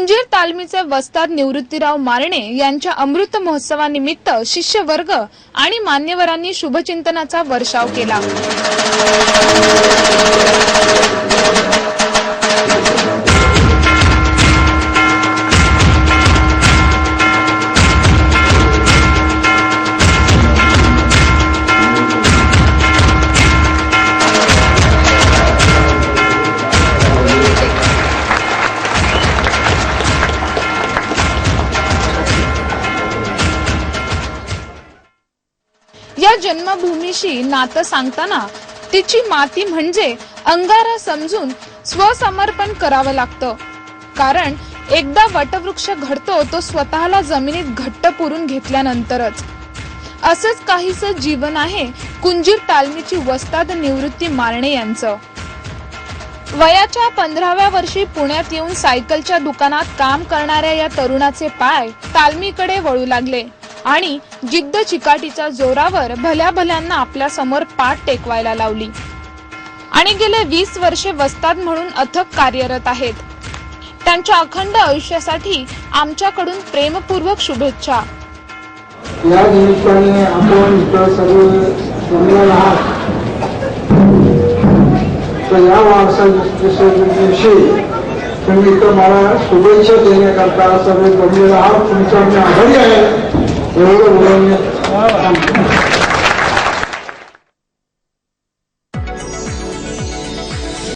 कुंजीर तालमीचे वस्ताद निवृत्तीराव मारणे यांच्या अमृत महोत्सवानिमित्त शिष्यवर्ग आणि मान्यवरांनी शुभचिंतनाचा वर्षाव केला. या जन्मभूमीशी नातं सांगताना तिची माती म्हणजे अंगारा समजून स्वसमर्पण करावं लागतं. कारण एकदा वटवृक्ष घडतो तो स्वतःला जमिनीत घट्ट पुरून घेतल्यानंतरच. असंच काहीस जीवन आहे कुंजीर तालमीची वस्ताद निवृत्ती मारणे यांचं. वयाच्या पंधराव्या वर्षी पुण्यात येऊन सायकलच्या दुकानात काम करणाऱ्या या तरुणाचे पाय तालमीकडे वळू लागले. आणि जिद्द चिकाटीच्या जोरावर भल्या भल्यांना आपल्यासमोर पाठ टेकवायला लावली. आणि गेले वीस वर्षे वस्ताद म्हणून अथक कार्यरत आहेत. त्यांच्या अखंड आयुष्यासाठी आमच्याकडून प्रेमपूर्वक शुभेच्छा. या निमित्ताने आपण इथं सर्व जमलेला आहात. तर या वारसा तुम्ही इथं मला शुभेच्छा देण्याकरता सर्व जमलेला आहात. तुमचा मी आभारी आहे. Ừ,